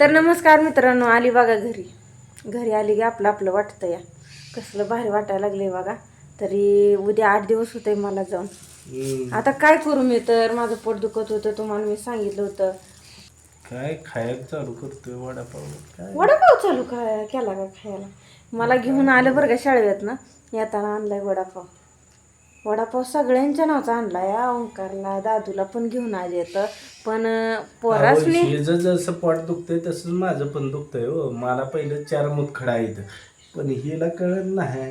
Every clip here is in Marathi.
तर नमस्कार मित्रांनो आली बघा घरी. घरी आली की आपलं आपलं वाटतं या. कसलं भारी वाटायला लागले बघा. तरी उद्या आठ दिवस होते मला जाऊन. आता काय करू मी तर? माझं पोट दुखत होतं तुम्हाला मी सांगितलं होतं. काय खायला चालू करतोय वडापाव? वडापाव चालू काय केला का खायला? मला घेऊन आलं बरं का शाळेत ना? येताना आणलाय वडापाव. वडापाव सगळ्यांच्या नावचा आणलाय हा, ओंकारला दादूला पण घेऊन आले तर. पण पोरासनी हिचं जसं पोट दुखतंय तसंच माझं पण दुखतंय हो. मला पहिलं चार मुतखडा आहेत. पण हिला कळत नाही.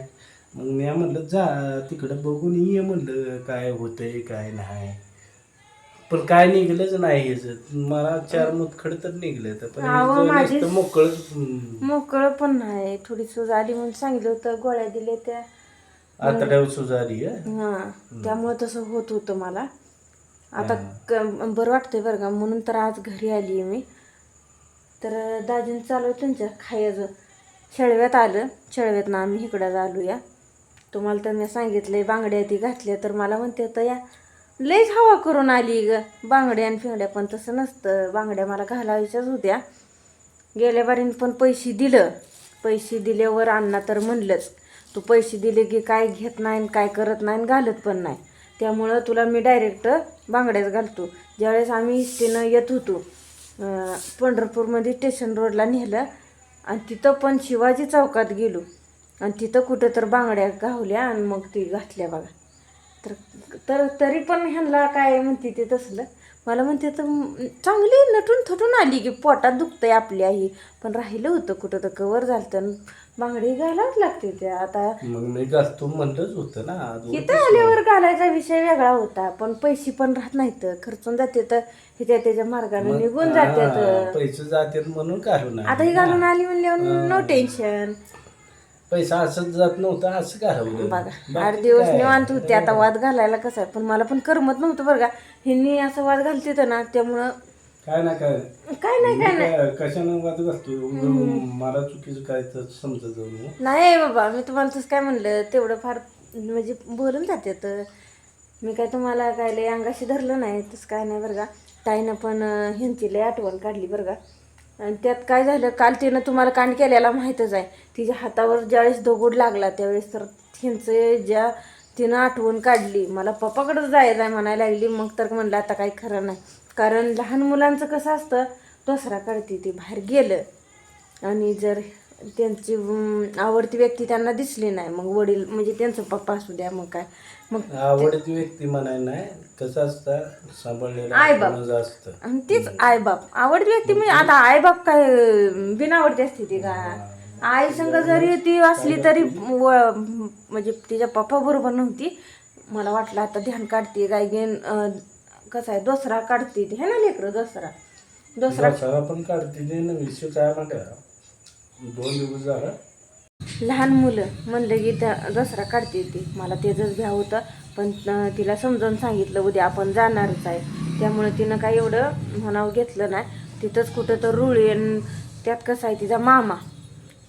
मग मी म्हणलं जा तिकडं बघून ये म्हणलं काय होतंय काय नाही. पण काय निघलंच नाही मला चार मुतखड तर निघले तर पण अहो, हिचं माझी- नुसतं मोकळं मोकळं पण नाही. थोडी सूज आली म्हणून सांगितलं होतं गोळ्या दिल्या त्या. आतड्यावर सुजारी आहे हा? त्यामुळे तसं होत होतं मला. आता क- बरं वाटतंय बरं का म्हणून तर आज घरी आली मी. तर दाजीन चालू आहे त्यांच्या खायचं. शेळव्यात आलं शेळव्यातनं आम्ही इकडं आलो या तुम्हाला तर मी सांगितलंय बांगड्या ती घातल्या तर मला म्हणते तर या. लईच हवा करून आली ग बांगड्या आणि फिंगड्या पण तसं नसतं. बांगड्या मला घालायच्याच होत्या. गेल्या बारीन पण पैसे दिलं. पैसे दिल्यावर अण्णा तर म्हणलंच तू पैसे दिले की काय घेत नाही आणि काय करत नाही आणि घालत पण नाही. त्यामुळं तुला मी डायरेक्ट बांगड्याच घालतो. ज्यावेळेस आम्ही इष्टीनं येत होतो पंढरपूरमध्ये स्टेशन रोडला नेलं आणि तिथं पण शिवाजी चौकात गेलो. आणि तिथं कुठं तर बांगड्या गावल्या आणि मग ती घातल्या बघा. तर तर तरी पण ह्यांना काय म्हणते ते तसलं. मला म्हणते तर चांगली नटून थटून आली की पोटात दुखतंय आपल्या ही. पण राहिलं होतं कुठं तर कवर झालं तर बांगडी घालावंच लागते ते. आता मग मी घालतो म्हणलंच होतं ना दोन इथं आल्यावर घालायचा विषय वेगळा होता पण पैसे पण राहत नाहीत. खर्चून जाते तर ह्याच्या त्याच्या मार्गाने निघून जातात हा, पैसे जातात म्हणून घालू नाही आता ही घालून आली म्हणल्यावर नो टेन्शन पैसा असंच जात नव्हतं असं घालवलं. बघा आठ दिवस निवांत होते आता वाद घालायला कसं आहे? पण मला पण करमत नव्हतं बरं का. ह्यांनी असं वाद घालते तर ना त्यामुळं काय ना काय काय नाही काय कशानं मला चुकीचं काय तर समजत नाही नाही बाबा मी तुम्हाला तसं काय म्हणलं तेवढं फार म्हणजे बोलून जाते तर मी काय तुम्हाला काय लय अंगाशी धरलं नाही तसं काय नाही बरं का. ताईनं पण ह्यांची लय आठवण काढली बरं का. आणि त्यात काय झालं काल तिनं तुम्हाला कांड केलेला माहीतच आहे. तिच्या हातावर ज्यावेळेस दगड लागला त्यावेळेस तर ह्यांचं ज्या तिनं आठवण काढली. मला पप्पाकडं जायचं आहे म्हणायला लागली मग तर म्हणलं आता काही खरं नाही. कारण लहान मुलांचं कसं असतं दसरा काढते ते बाहेर गेलं. आणि जर त्यांची आवडती व्यक्ती त्यांना दिसली नाही मग वडील म्हणजे त्यांचं पप्पा असू द्या मग काय. मग आवडती व्यक्ती म्हणाय नाही कसं असतं सांभाळलेलं आई-बाप. असतं. आणि तीच आईबाप आवडती व्यक्ती म्हणजे आता आईबाप काय बिनावडती असते ती का? आई संग जरी ती असली तरी म्हणजे तिच्या पप्पा बरोबर नव्हती. मला वाटलं आता ध्यान काढते काय अं, कसं आहे दसरा काढते ती है ना लेकरं दसरा. दसरा दसरा पण काढते ते ना विषय काय म्हणता दोन दिवस झाला. लहान मुलं म्हणलं की त्या दसरा काढते ती. मला तेजच घ्या होतं पण तिला समजावून सांगितलं उद्या आपण जाणारच आहे. त्यामुळे तिनं काही एवढं म्हणावं घेतलं नाही. तिथंच कुठं तर रुळी त्यात कसं आहे तिचा मामा.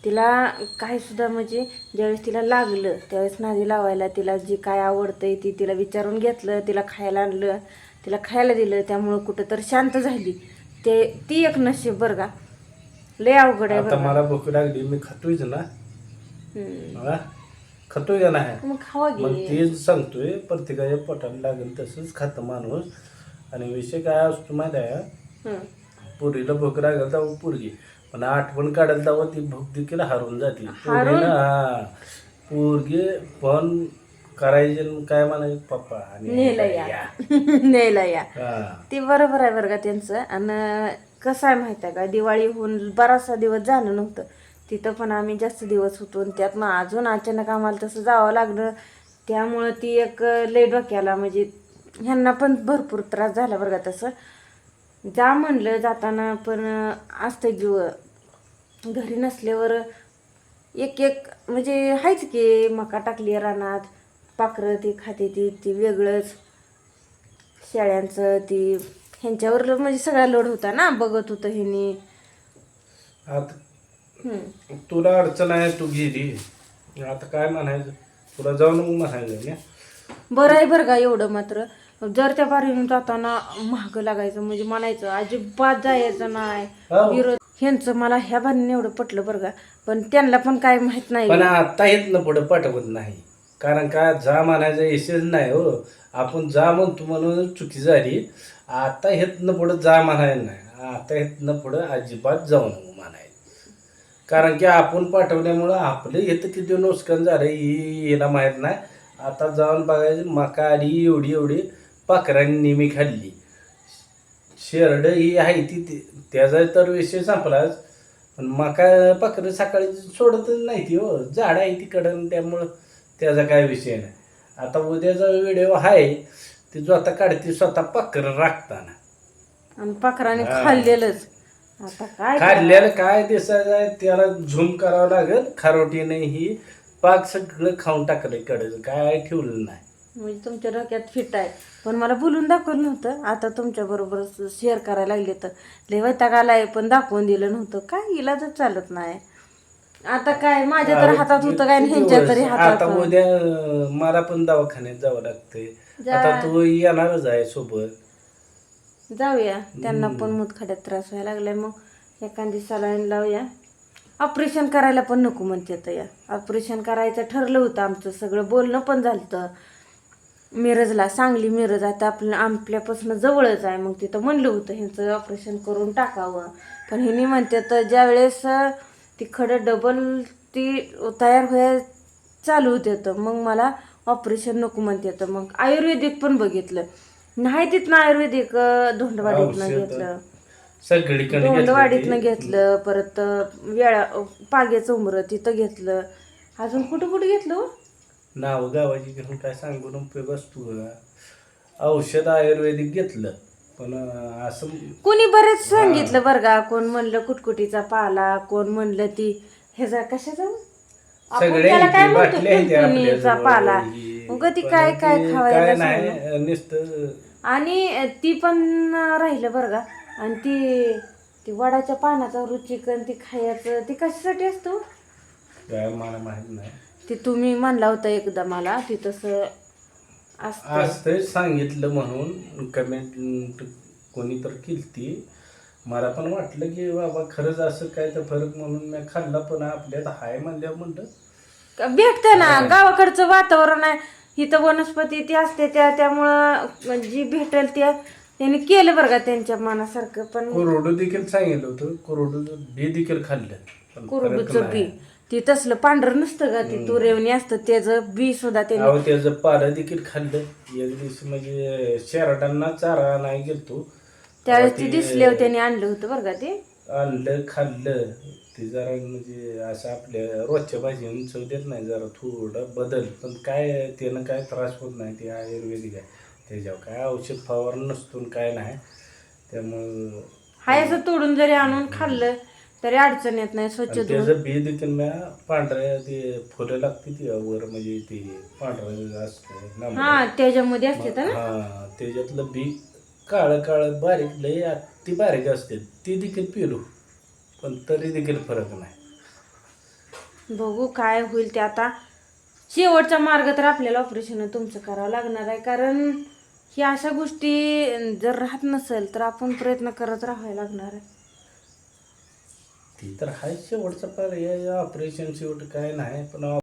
तिला काय सुद्धा म्हणजे ज्यावेळेस तिला लागलं त्यावेळेस नादी लावायला तिला जी काय आवडतंय ती तिला विचारून घेतलं तिला खायला आणलं. तिला खायला दिलं त्यामुळं कुठं तर शांत झाली. ते ती एक नशीब बरं का. लय अवघड आहे आता बरं मला भूक लागली मी खातोयच ना. हम्म. हा? खातोय का नाही? मग खावा मग घे तेच सांगतोय प्रत्येकाच्या पोटाला लागेल तसंच खातं माणूस. आणि विषय काय असतो माहिती आहे हं. पुरीला भूक लागेल तेव्हा पुरगी. पण आठवण काढेल तेव्हा ती भूक देखील हरून जाते. हरून? हा. पोरगी फोन करायचे आणि काय म्हणायचे? पप्पा आणि नेलं या. नेलं या. हा. ते बरोबर आहे बरं का त्यांचं. आणि कसं आहे माहिती आहे का? दिवाळी होऊन बराचसा दिवस झालं नव्हतं. तिथं पण आम्ही जास्त दिवस होतो आणि त्यात मग अजून अचानक आम्हाला तसं जावं लागलं. त्यामुळं ती एक लय डोक्याला म्हणजे ह्यांना पण भरपूर त्रास झाला बरं का तसं. जा म्हणलं जाताना पण असतं की घरी नसल्यावर एक एक म्हणजे आहेच की मका टाकली रानात. पाखरं ती खाते ती ती वेगळंच. शेळ्यांचं ती ह्यांच्यावर म्हणजे सगळा लोड होता ना बघत होतं ह्यांनी. आता. तुला अडचण आहे तू गेली आता काय म्हणायचं? तुला जाऊन मग म्हणायचं ना बरं आहे बरं का एवढं मात्र. जर त्या बारीने जाताना महाग लागायचं म्हणजे म्हणायचं अजिबात जायचं नाही. हो. विरोध. ह्यांचं मला ह्या भांडण एवढं पटलं बरं का. पण त्यांना पण काय माहीत नाही. पण आता येत पुढं पाठवत नाही. कारण का जा म्हणायचा विषयच नाही हो. आपण जा म्हणतो म्हणून चुकी झाली. आता हेतनं पुढं जा म्हणायला नाही. आता हेतनं पुढं अजिबात जाऊ नको म्हणायला कारण की आपण पाठवल्यामुळं आपलं येतं किती नुकसान झालं ही हिला माहीत नाही. आता जाऊन बघायचं मका आली एवढी एवढी पाखरांनी नेहमी खाल्ली. शेरड ही आहे ती त्याचा तर विषय संपलाच. पण मका पाखरं सकाळी सोडतच नाही ती हो. झाडं आहे ती कडन त्यामुळं त्याचा काय विषय नाही. आता उद्याचा व्हिडिओ आहे ती स्वतः काढते स्वतः पाखरं राखताना. आणि पाखराने हा. खाल्लेलंच. आता काय काढलेलं काय दिसायचं आहे त्याला झूम करावं लागेल खारोटीने ही. पाक सगळं खाऊन टाकलं कडे काय ठेवलं नाही. म्हणजे तुमच्या डोक्यात फिट आहे. पण मला बोलून दाखवलं नव्हतं. आता तुमच्या बरोबर शेअर करायला लागले तर. लय वैताग आलाय पण दाखवून दिलं नव्हतं. काय इलाजच चालत नाही. आता काय? माझ्या तर हातात होतं काय आणि ह्यांच्या तरी आता हातात उद्या अं, मला पण दवाखान्यात जावं लागतंय. जा. आता तू येणारच आहे सोबत. जाऊया. त्यांना पण मुतखड्यात त्रास व्हायला लागलाय. मग एखादी सलाईन लावूया. ऑपरेशन करायला पण नको म्हणते तर या. ऑपरेशन करायचं ठरलं होतं आमचं. सगळं बोलणं पण झालं मिरजला सांगली मिरज. आता आपल्या आपल्यापासून जवळच आहे. मग तिथं म्हणलं होतं ह्यांचं ऑपरेशन करून टाकावं. पण ह्यांनी म्हणते तर ज्यावेळेस ती खडं डबल ती तयार व्हाय चालू होते तर मग मला ऑपरेशन नको म्हणते तर मग आयुर्वेदिक पण बघितलं नाही तिथनं आयुर्वेदिक धोंडवाडीतनं. घेतलं धोंडवाडीतनं. घेतलं परत वेळा पाग्याचं उमरं तिथं घेतलं अजून कुठं कुठं घेतलं हो? नाव गावाची घेऊन काय सांगून उपयोग असतो? औषध आयुर्वेदिक घेतलं पण अं, असं कोणी बरेच सांगितलं बरं का कोण म्हणलं कुटकुटीचा पाला कोण म्हणलं ती ह्याचा कशाचा? आपण सगळे त्याला काय इथे म्हणतो बाटल्या आहेत तुणतुणीचा आपल्याजवळ. पाला. ही- मग ती पण काय काय खावायला? नाही नुसतं आणि ती पण राहिलं बरं का. आणि ती ती वडाच्या पानाचा रुचिक आणि ती खायचं ती कशासाठी असतो? काय मला माहीत नाही. ती तुम्ही म्हणला होता एकदा मला ती तसं असतं. सांगितलं म्हणून कमेंट कोणी तर केलती. मला पण वाटलं की बाबा खरंच असं काय तर फरक म्हणून मी खाल्ला पण आपल्यात हाय म्हणल्यावर म्हणलं. भेटतं ना गावाकडचं वातावरण आहे. इथं वनस्पती ती असते त्या त्यामुळं जी भेटेल त्या त्यांनी केलं बरं का त्यांच्या मनासारखं पण कोरडू देखील सांगितलं होतं. कोरडू बी देखील खाल्लं. कुरडूचं बी. ती तसलं पांढरं नसतं का ती तुरेवणी असतं त्याचं बी सुद्धा अहो त्याचं पालं देखील खाल्लं. एक दिवशी म्हणजे शेरडांना चारा नाही गेलतो. त्यावेळेस ती ते दिसल्यावर त्यांनी आणलं होतं बरं का ते. आणलं खाल्लं. ते जरा म्हणजे असं आपल्या रोजच्या भाजी चव देत नाही जरा थोडं बदल. पण काय त्यानं काय त्रास होत नाही ते आयुर्वेदिक आहे. त्याच्यावर काय औषध फवार नसतो आणि काय नाही. त्यामुळं हाय असं तोडून जरी आणून खाल्लं तरी अडचण येत नाही स्वच्छ आणि धुवून. त्याचं बी देखील मी पांढऱ्या ते फुलं लागते ती वर म्हणजे ते पांढरं असतं. हा त्याच्यामध्ये असते तर ना? हा त्याच्यातलं बी काळं काळं बारीक लय अति बारीक असते ती देखील पिलो पण तरी देखील फरक नाही. बघू काय होईल ते आता. शेवटचा मार्ग तर आपल्याला ऑपरेशन तुमचं करावं लागणार आहे कारण ह्या अशा गोष्टी जर राहत नसेल तर आपण प्रयत्न करत राहायला लागणार आहे. ती तर हाय शेवटचा पर्याय ऑपरेशन शेवट काय नाही पण